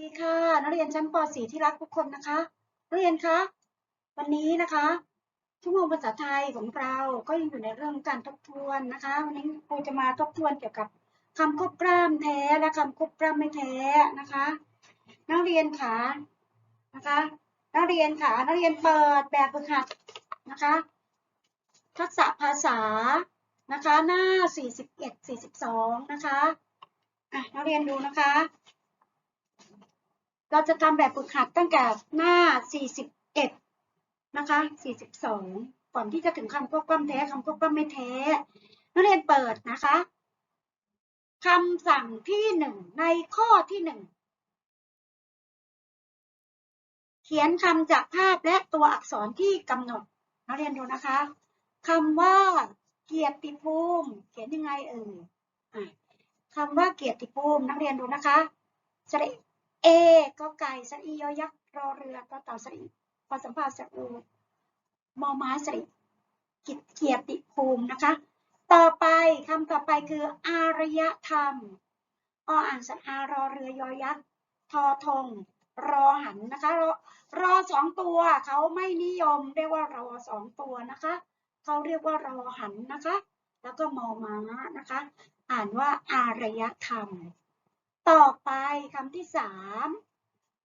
ดีค่ะ นักเรียนชั้นป .4 ที่รักทุกคนนะคะ นักเรียนคะ วันนี้นะคะ ชั่วโมงภาษาไทยของเรา ก็ยังอยู่ในเรื่องการทบทวนนะคะ วันนี้ครูจะมาทบทวนเกี่ยวกับคำควบกล้ามแท้และคำควบกล้ามไม่แท้นะคะ นักเรียนคะนะคะ นักเรียนค่ะนักเรียนเปิดแบบฝึกหัดนะคะ ทักษะภาษานะคะ หน้า 41 42 นะคะอะนักเรียนดูนะคะ เราจะทำแบบฝึกหัดตั้งแต่หน้า 41 นะคะ 42 ก่อนที่จะถึงคำควบกล้ำแท้คำควบกล้ำไม่แท้นักเรียนเปิดนะคะคำสั่งที่หนึ่งในข้อที่หนึ่งเขียนคำจากภาพและตัวอักษรที่กำหนดนักเรียนดูนะคะคำว่าเกียรติภูมิ เขียนยังไงเอ่ยคำว่าเกียรติภูมินักเรียนดูนะคะสระ เอก็ไก่สะอียอยักษ์รอเรือก็เต่าสะอีพอสัมภาษณ์สระอูมอม้าสะอีกิจเกียรติภูมินะคะ ต่อไปคำต่อไปคืออารยธรรมออ่านสะอารอเรือยอยักษ์ทอทงรอหันนะคะรอรอสองตัวเขาไม่นิยมเรียกว่ารอสองตัวนะคะเขาเรียกว่ารอหันนะคะ แล้วก็มอม้านะคะ อ่านว่าอารยธรรม ต่อไปคำที่สาม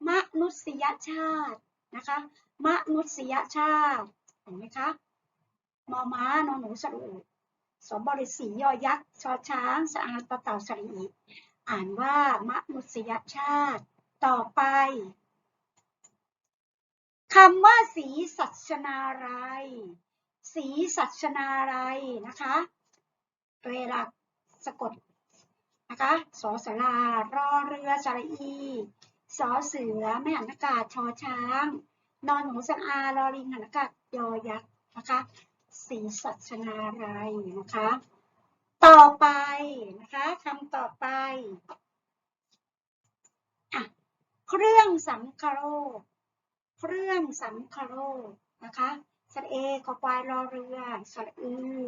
มนุษยชาตินะคะมนุษยชาติเห็นไหมคะมอม้านอนหนูสระอุสมบริสียอยักษ์ชอช้างสะอาดตะเต่าสระอีอ่านว่ามนุษยชาติ ต่อไปคำว่าสีสัชนาลัยสีสัชนาลัยนะคะเวลาสะกด นะคะสอสลารอเรือสระอีสอเสือแม่หันอากาศชอช้าง นอนหนูสังอารอลิงหันอากาศยอยักษ์นะคะสีสัชนาลัยนะคะ ต่อไปนะคะคำต่อไปอะเครื่องสังคโรเครื่องสังคโรนะคะสระเอคอควายรอเรือสระอือ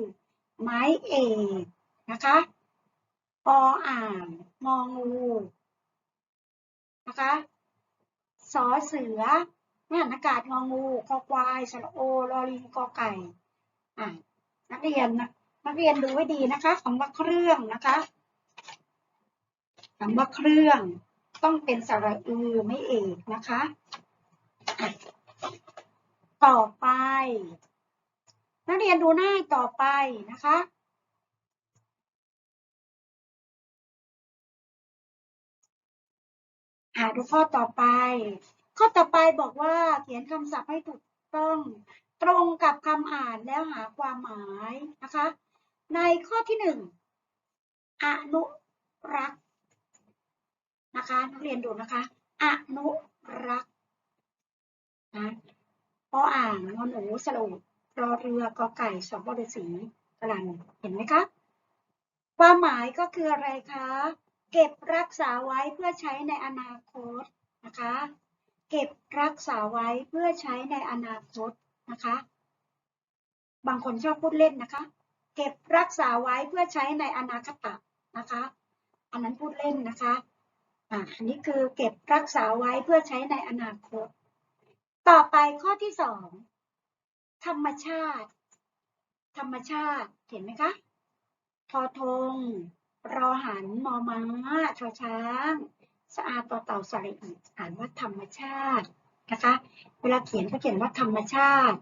ไม้เอกนะคะ ออ่างงองูนะคะสอเสือแม่หันอากาศงองูคอควายสระโอลอลิงกอไก่อะนักเรียนนะนักเรียนดูไว้ดีนะคะคำว่าเครื่องนะคะคำว่าเครื่องต้องเป็นสระอือไม่เอกนะคะะต่อไป นักเรียนดูหน้าต่อไปนะคะ อ่าดูข้อต่อไป ข้อต่อไปบอกว่าเขียนคำศัพท์ให้ถูกต้อง ตรงกับคำอ่านแล้วหาความหมายนะคะ ในข้อที่หนึ่งอนุรักษ์นะคะนักเรียนดูนะคะอนุรักษ์นะพออ่านนอนหนูสรุปรอเรือกอไก่สองบริสีกลันเห็นไหมคะ ความหมายก็คืออะไรคะ เก็บรักษาไว้เพื่อใช้ในอนาคตนะคะ เก็บรักษาไว้เพื่อใช้ในอนาคตนะคะ บางคนชอบพูดเล่นนะคะ เก็บรักษาไว้เพื่อใช้ในอนาคตนะคะ อันนั้นพูดเล่นนะคะอ่าอันนี้คือเก็บรักษาไว้เพื่อใช้ในอนาคต ต่อไปข้อที่สองธรรมชาติ ธรรมชาติเห็นไหมคะทอทง รอหันมอม้าชอช้าง สะอาดต่อเต่าสระอีอ่านว่าธรรมชาตินะคะ เวลาเขียนก็เขียนว่าธรรมชาติ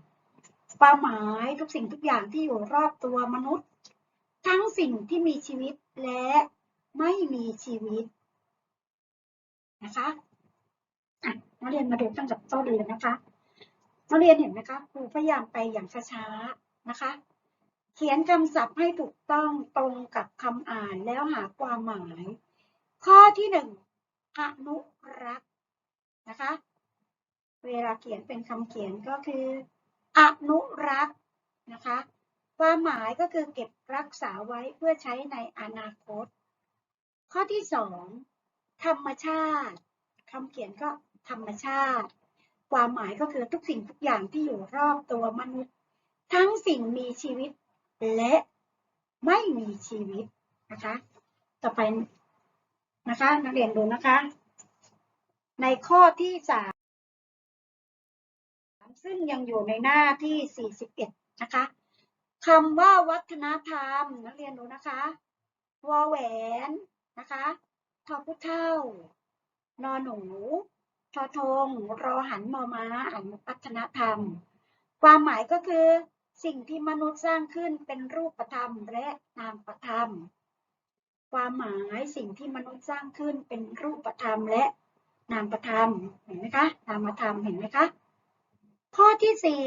ความหมายทุกสิ่งทุกอย่างที่อยู่รอบตัวมนุษย์ ทั้งสิ่งที่มีชีวิตและไม่มีชีวิตนะคะอะนักเรียนมาดูตั้งแต่ต้นเลยนะคะนักเรียนเห็นไหมคะครูพยายามไปอย่างช้าๆนะคะ เขียนคำศัพท์ให้ถูกต้องตรงกับคำอ่านแล้วหาความหมาย ข้อที่หนึ่งอนุรักษ์นะคะ เวลาเขียนเป็นคำเขียนก็คืออนุรักษ์นะคะ ความหมายก็คือเก็บรักษาไว้เพื่อใช้ในอนาคต ข้อที่สองธรรมชาติคำเขียนก็ธรรมชาติ ความหมายก็คือทุกสิ่งทุกอย่างที่อยู่รอบตัวมนุษย์ ทั้งสิ่งมีชีวิต และไม่มีชีวิตนะคะ ต่อไปนะคะ นักเรียนดูนะคะ ในข้อที่สามซึ่งยังอยู่ในหน้าที่สี่สิบเอ็ดนะคะคำว่าวัฒนธรรม นักเรียนดูนะคะวอแหวนนะคะทอผู้เท่านอหนูทอทง รอหันมอม้าอ่านวัฒนธรรม ความหมายก็คือ สิ่งที่มนุษย์สร้างขึ้นเป็นรูปธรรมและนามธรรม ความหมายสิ่งที่มนุษย์สร้างขึ้นเป็นรูปธรรมและนามธรรม เห็นไหมคะ นามธรรม เห็นไหมคะ ข้อที่สี่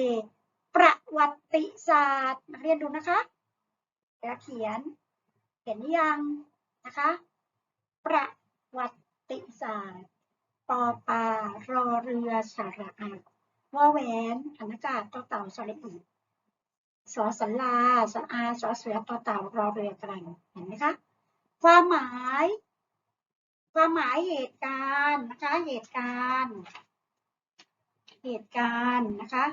ประวัติศาสตร์ นักเรียนดูนะคะแล้วเขียนเห็นยังนะคะ ประวัติศาสตร์ ปอปารอเรือสระอาวอแหวนหันากาศต่อเต่าสระอี สอสันลาสระอาสอเสือต่อเต่ารอเรือกรันเห็นไหมคะ ความหมาย ความหมายเหตุการณ์นะคะ เหตุการณ์ เหตุการณ์นะคะ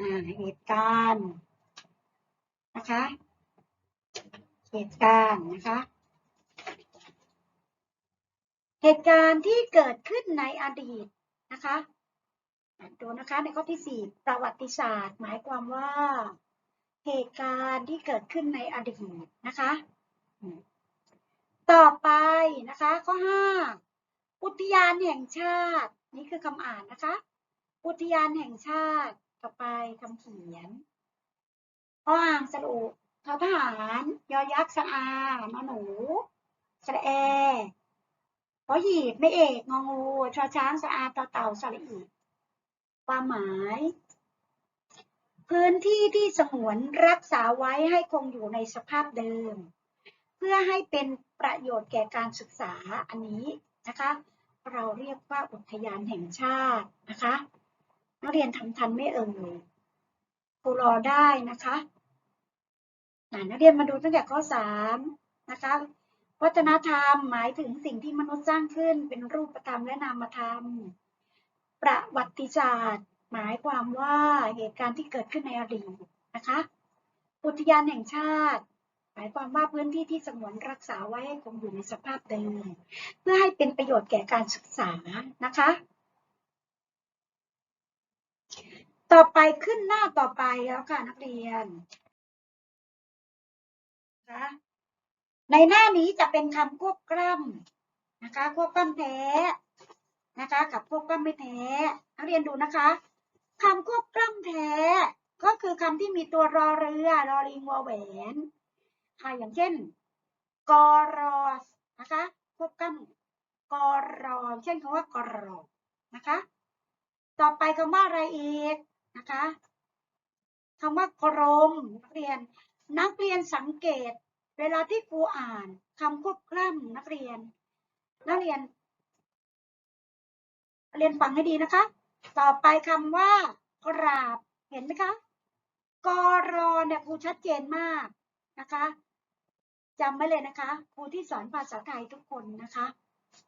อ่า เหตุการณ์นะคะ เหตุการณ์นะคะ เหตุการณ์ที่เกิดขึ้นในอดีตนะคะ ดูนะคะในข้อที่สี่ประวัติศาสตร์ หมายความว่าเหตุการณ์ที่เกิดขึ้นในอดีตนะคะ ต่อไปนะคะข้อห้าอุทยานแห่งชาติ นี่คือคำอ่านนะคะ อุทยานแห่งชาติต่อไปคำเขียนข้ออ่างสรุปทอทหารยอยักษ์สะอานอหนูสระแอพอหีบไม่เอกงองูชอช้างสะอาต่อเต่าสระอี ความหมาย พื้นที่ที่สงวนรักษาไว้ให้คงอยู่ในสภาพเดิม เพื่อให้เป็นประโยชน์แก่การศึกษาอันนี้นะคะ เราเรียกว่าอุทยานแห่งชาตินะคะนักเรียนทำทันไม่เอ่ยครูรอได้นะคะอะนักเรียนมาดูตั้งแต่ข้อสามนะคะวัฒนธรรมหมายถึงสิ่งที่มนุษย์สร้างขึ้นเป็นรูปธรรมและนามธรรม ประวัติศาสตร์ หมายความว่าเหตุการณ์ที่เกิดขึ้นในอดีตนะคะอุทยานแห่งชาติ หมายความว่าพื้นที่ที่สงวนรักษาไว้ให้คงอยู่ในสภาพเดิม เพื่อให้เป็นประโยชน์แก่การศึกษานะคะ ต่อไปขึ้นหน้าต่อไปแล้วค่ะนักเรียนนะในหน้านี้จะเป็นคำควบกล้ำนะคะควบกล้ำแท้ นะคะ กับควบกล้ำไม่แท้นักเรียนดูนะคะคำควบกล้ำแท้ ก็คือคำที่มีตัวรอเรือรอลิงวอแหวนค่ะอย่างเช่นกอรอนะคะควบกล้ำกอรอเช่นคำว่ากรอนะคะ ต่อไปคำว่าอะไรอีกนะคะคำว่ากรมนักเรียน นักเรียนสังเกต เวลาที่ครูอ่านคำควบกล้ำนักเรียน นักเรียน เรียนฟังให้ดีนะคะ ต่อไปคำว่ากราบเห็นไหมคะกรอเนี่ยครูชัดเจนมากนะคะจำไว้เลยนะคะครูที่สอนภาษาไทยทุกคนนะคะ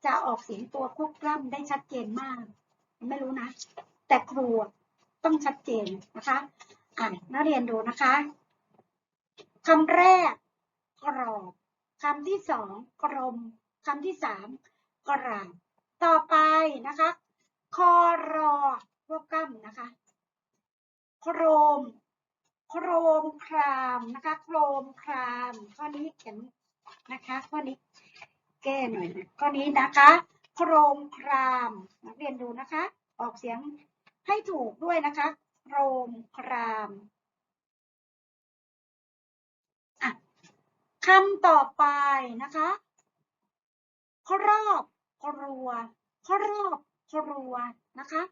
จะออกเสียงตัวควบกล้ำได้ชัดเจนมาก ไม่รู้นะ แต่ครูต้องชัดเจนนะคะอ่านนักเรียนดูนะคะคำแรกกรอบคำที่สองกรมคำที่สามกราบต่อไปนะคะ คอรอควบกล้ำนะคะ โครม โครมครามนะคะ โครมคราม ข้อนี้เขียนนะคะ ข้อนี้แก้หน่อยนะข้อนี้นะคะ โครมครามนักเรียนดูนะคะ ออกเสียงให้ถูกด้วยนะคะ โครมครามอะคำต่อไปนะคะ ครอบครัว ครอบ ครัวนะคะ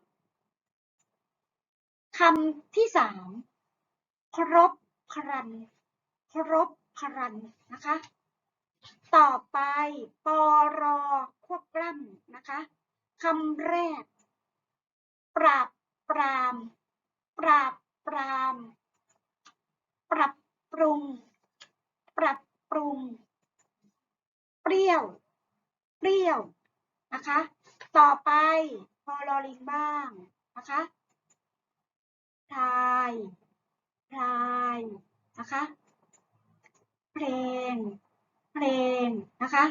คำที่สามครบครัน ครบครันนะคะ ต่อไปปอรอควบกล้ำนะคะคำแรก ปราบปราม ปราบปราม ปรับปรุง ปรับปรุง เปรี้ยว เปรี้ยวนะคะ ต่อไปพอลอลิงบ้างนะคะพลายพลายนะคะ เพลง เพลงนะคะ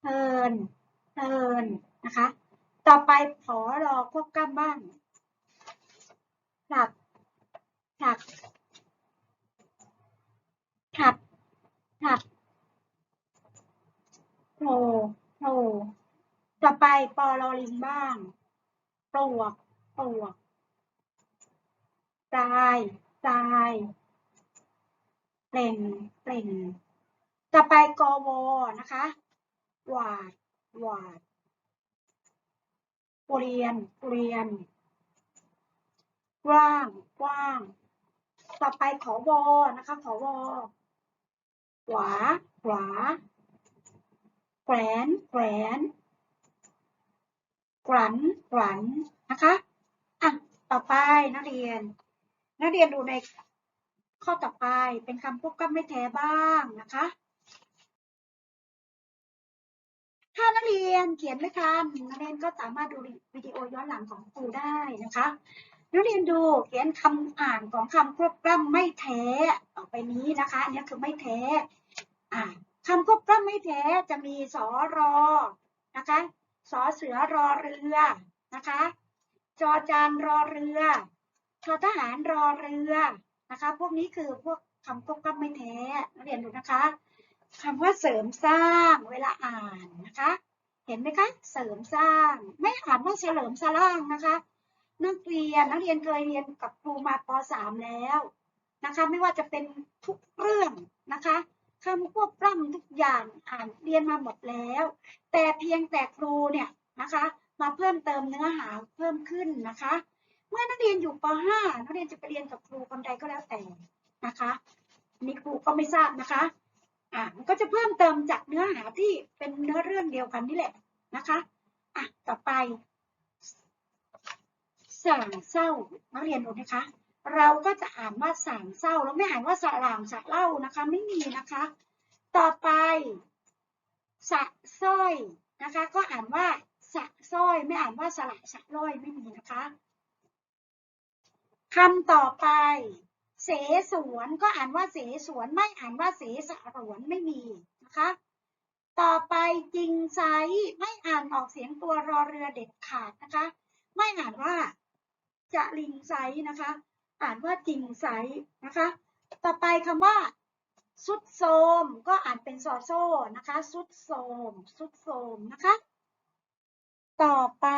เพลิน เพลินนะคะ ต่อไปขอรอควบกล้ำบ้างผลักผลักผลัดผลัดโผล่โผล่ ต่อไปปอลอลิงบ้างปลวกปลวกตายตายเปล่งเปล่งต่อไปกอวอนะคะหวาดหวาดเกรียนเกรียนกว้างกว้าง ต่อไปขอวอนะคะขอวอขวาขวาแขวนแขวน กลันกลันนะคะอะต่อไปนักเรียน นักเรียนดูในข้อต่อไปเป็นคำควบกล้ำไม่แท้บ้างนะคะ ถ้านักเรียนเขียนไม่ทันนักเรียนก็สามารถดูวิดีโอย้อนหลังของครูได้นะคะนักเรียนดูเขียนคำอ่านของคำควบกล้ำไม่แท้ต่อไปนี้นะคะอันนี้คือไม่แท้อ่าคำควบกล้ำไม่แท้จะมีสอรอนะคะ สอเสือรอเรือนะคะ จอจานรอเรือทอทหารรอเรือนะคะ พวกนี้คือพวกคำควบกล้ำไม่แท้นักเรียนดูนะคะคำว่าเสริมสร้างเวลาอ่านนะคะ เห็นไหมคะ เสริมสร้าง ไม่อ่านว่าเฉลิมสร้างนะคะนักเรียนนักเรียนเคยเรียนกับครูมาป .3 แล้วนะคะ ไม่ว่าจะเป็นทุกเรื่องนะคะ คำควบกล้ำทุกอย่างอ่านเรียนมาหมดแล้ว แต่เพียงแต่ครูเนี่ยนะคะ มาเพิ่มเติมเนื้อหาเพิ่มขึ้นนะคะ เมื่อนักเรียนอยู่ป .5 นักเรียนจะไปเรียนกับครูคนใดก็แล้วแต่นะคะนี่ครูก็ไม่ทราบนะคะอ่ามันก็จะเพิ่มเติมจากเนื้อหาที่เป็นเนื้อเรื่องเดียวกันนี่แหละนะคะอะต่อไปสางเศร้านักเรียนดูนะคะ เราก็จะอ่านว่าสางเศร้าแล้วไม่อ่านว่าสลางสะเล่านะคะ ไม่มีนะคะ ต่อไป สะสร้อยนะคะ ก็อ่านว่าสะสร้อยไม่อ่านว่าสละสะร้อยไม่มีนะคะคำต่อไป เสสวนก็อ่านว่าเสสวนไม่อ่านว่าเสสรวนไม่มีนะคะ ต่อไปจริงไซไม่อ่านออกเสียงตัวรอเรือเด็ดขาดนะคะ ไม่อ่านว่าจะลิงไซนะคะ อ่านว่าจริงไซนะคะ ต่อไปคำว่าสุดโทมก็อ่านเป็นซอโซ่นะคะสุดโทมสุดโทมนะคะ ต่อไป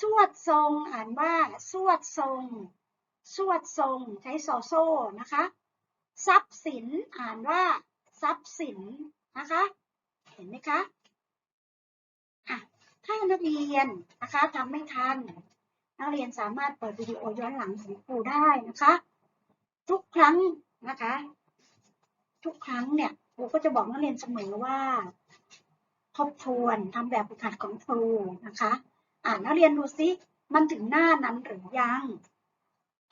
สวดทรงอ่านว่า สวดทรง สวดทรงใช้ซอโซ่นะคะ ทรัพย์สินอ่านว่า ทรัพย์สินนะคะ เห็นไหมคะอะถ้านักเรียนนะคะทำไม่ทัน นักเรียนสามารถเปิดวิดีโอย้อนหลังของครูได้นะคะ ทุกครั้งนะคะ ทุกครั้งเนี่ยครูก็จะบอกนักเรียนเสมอว่า ทบทวนทำแบบฝึกหัดของครูนะคะ อ่านนักเรียนดูซิมันถึงหน้านั้นหรือยัง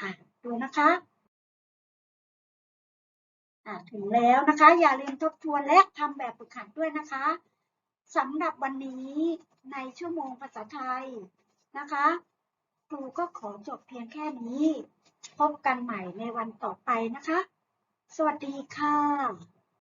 อะดูนะคะอะถึงแล้วนะคะ อย่าลืมทบทวนและทำแบบฝึกหัดด้วยนะคะสำหรับวันนี้ในชั่วโมงภาษาไทยนะคะ รูก็ขอจบเพียงแค่นี้ พบกันใหม่ในวันต่อไปนะคะ สวัสดีค่ะ